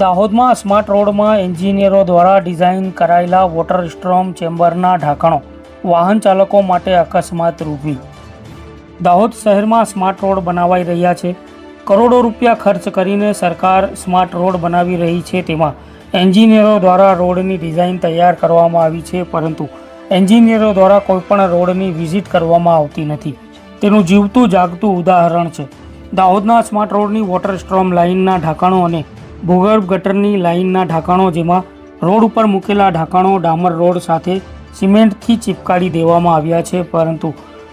દાહોદમાં સ્માર્ટ રોડમાં એન્જિનિયરો દ્વારા ડિઝાઇન કરાયેલા વોટર સ્ટ્રોમ ચેમ્બરના ઢાંકણો વાહન ચાલકો માટે અકસ્માત રૂપી. દાહોદ શહેરમાં સ્માર્ટ રોડ બનાવાઈ રહ્યા છે. કરોડો રૂપિયા ખર્ચ કરીને સરકાર સ્માર્ટ રોડ બનાવી રહી છે તેમાં એન્જિનિયરો દ્વારા રોડની ડિઝાઇન તૈયાર કરવામાં આવી છે, પરંતુ એન્જિનિયરો દ્વારા કોઈપણ રોડની વિઝિટ કરવામાં આવતી નથી. તેનું જીવતું જાગતું ઉદાહરણ છે. દાહોદના સ્માર્ટ રોડની વોટર સ્ટ્રોમ લાઇનના ઢાંકણો અને ભૂગર્ભ ગટરની લાઇનના ઢાંકણો જેમાં રોડ ઉપર મૂકેલા ઢાંકણો ડામર રોડ સાથે સિમેન્ટથી ચિપકાડી દેવામાં આવ્યા છે, પરંતુ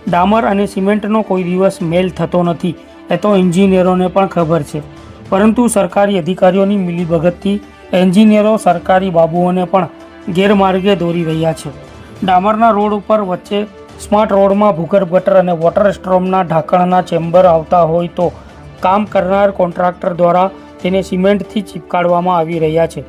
ડામર અને સિમેન્ટનો કોઈ દિવસ મેલ થતો નથી, એ તો એન્જિનિયરોને પણ ખબર છે. પરંતુ સરકારી અધિકારીઓની મિલીભગતથી એન્જિનિયરો સરકારી બાબુઓને પણ ગેરમાર્ગે દોરી રહ્યા છે. ડામરના રોડ ઉપર વચ્ચે સ્માર્ટ રોડમાં ભૂગર્ભ ગટર અને વોટર સ્ટ્રોમના ઢાંકણના ચેમ્બર આવતા હોય તો કામ કરનાર કોન્ટ્રાક્ટર દ્વારા તેને સિમેન્ટથી ચીપકાડવામાં આવી રહ્યા છે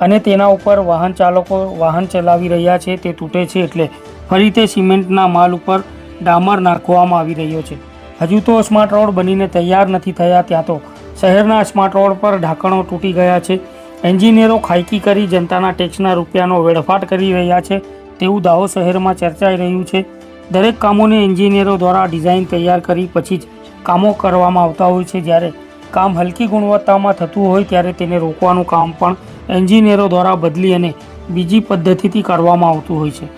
અને તેના ઉપર વાહન ચાલકો વાહન ચલાવી રહ્યા છે તે તૂટે છે એટલે ફરી તે સિમેન્ટના માલ ઉપર ડામર નાખવામાં આવી રહ્યો છે. હજુ તો સ્માર્ટ રોડ બનીને તૈયાર નથી થયા ત્યાં તો શહેરના સ્માર્ટ રોડ પર ઢાંકણો તૂટી ગયા છે. એન્જિનિયરો ખાયકી કરી જનતાના ટેક્સના રૂપિયાનો વેડફાટ કરી રહ્યા છે તેવું દાવો શહેરમાં ચર્ચાઈ રહ્યું છે. દરેક કામોને એન્જિનિયરો દ્વારા ડિઝાઇન તૈયાર કરી પછી જ કામો કરવામાં આવતા હોય છે જ્યારે કામ હલકી ગુણવત્તામાં થતું હોય ત્યારે તેને રોકવાનું કામ પણ એન્જિનિયરો દ્વારા બદલી અને બીજી પદ્ધતિથી કરવામાં આવતું હોય છે.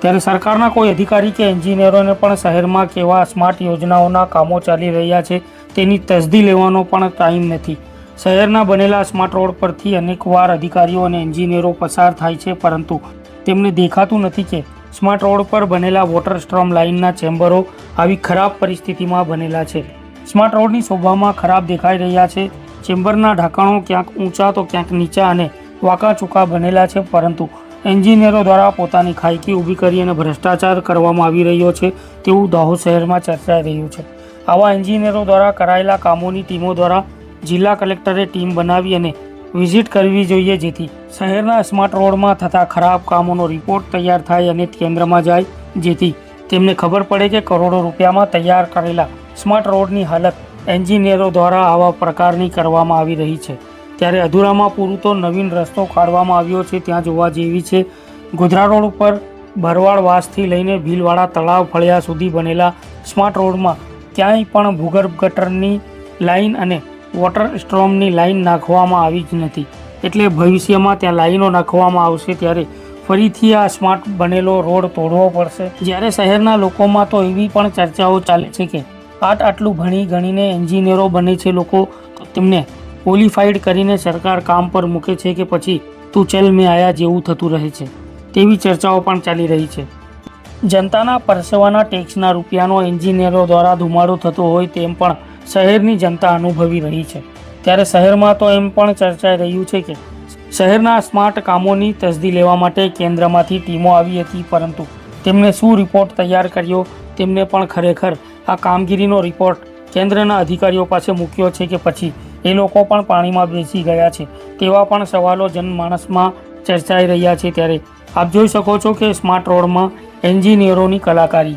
ત્યારે સરકારના કોઈ અધિકારી કે એન્જિનિયરોને પણ શહેરમાં કેવા સ્માર્ટ યોજનાઓના કામો ચાલી રહ્યા છે તેની તસદી લેવાનો પણ ટાઈમ નથી. શહેરના બનેલા સ્માર્ટ રોડ પરથી અનેકવાર અધિકારીઓ અને એન્જિનિયરો પસાર થાય છે પરંતુ તેમને દેખાતું નથી કે સ્માર્ટ રોડ પર બનેલા વોટર સ્ટ્રોમ લાઇનના ચેમ્બરો આવી ખરાબ પરિસ્થિતિમાં બનેલા છે. સ્માર્ટ રોડની શોભામાં ખરાબ દેખાઈ રહ્યા છે. ચેમ્બરના ઢાંકણો ક્યાંક ઊંચા તો ક્યાંક નીચા અને વાંકા ચૂકા બનેલા છે, પરંતુ એન્જિનિયરો દ્વારા પોતાની ખાયકી ઊભી કરી અને ભ્રષ્ટાચાર કરવામાં આવી રહ્યો છે તેવું દાહોદ શહેરમાં ચર્ચાઈ રહ્યું છે. આવા એન્જિનિયરો દ્વારા કરાયેલા કામોની ટીમો દ્વારા જિલ્લા કલેક્ટરે ટીમ બનાવી અને વિઝિટ કરવી જોઈએ, જેથી શહેરના સ્માર્ટ રોડમાં થતા ખરાબ કામોનો રિપોર્ટ તૈયાર થાય અને કેન્દ્રમાં જાય, જેથી તેમને ખબર પડે કે કરોડો રૂપિયામાં તૈયાર કરેલા સ્માર્ટ રોડની હાલત એન્જિનિયરો દ્વારા આવા પ્રકારની કરવામાં આવી રહી છે. ત્યારે અધૂરામાં પૂરું તો નવીન રસ્તો કાઢવામાં આવ્યો છે, ત્યાં જોવા જેવી છે. ગોધરા રોડ ઉપર ભરવાડ વાસથી લઈને ભીલવાડા તળાવ ફળિયા સુધી બનેલા સ્માર્ટ રોડમાં ક્યાંય પણ ભૂગર્ભ ગટરની લાઇન અને વોટર સ્ટ્રોમની લાઇન નાખવામાં આવી જ નથી. એટલે ભવિષ્યમાં ત્યાં લાઈનો નાખવામાં આવશે ત્યારે ફરીથી આ સ્માર્ટ બનેલો રોડ તોડવો પડશે. જ્યારે શહેરના લોકોમાં તો એવી પણ ચર્ચાઓ ચાલે છે કે આટ આટલું ભણી ગણીને એન્જિનિયરો બને છે લોકો તેમને ક્વોલિફાઈડ કરીને સરકાર કામ પર મૂકે છે કે પછી તું ચલ મેં આયા જેવું થતું રહે છે. તેવી ચર્ચાઓ પણ ચાલી રહી છે. જનતાના પરસેવાના ટેક્સના રૂપિયાનો એન્જિનિયરો દ્વારા ધુમાડો થતો હોય તેમ પણ શહેરની જનતા અનુભવી રહી છે. ત્યારે શહેરમાં તો એમ પણ ચર્ચાઈ રહ્યું છે કે શહેરના સ્માર્ટ કામોની તસદી લેવા માટે કેન્દ્રમાંથી ટીમો આવી હતી, પરંતુ તેમને શું રિપોર્ટ તૈયાર કર્યો, તેમને પણ ખરેખર આ કામગીરીનો રિપોર્ટ કેન્દ્રના અધિકારીઓ પાસે મૂક્યો છે કે પછી એ લોકો પણ પાણીમાં બેસી ગયા છે. તેવા પણ સવાલો જનમાનસમાં ચર્ચાઈ રહ્યા છે ત્યારે આપ જોઈ શકો છો કે સ્માર્ટ રોડમાં એન્જિનિયરોની કલાકારી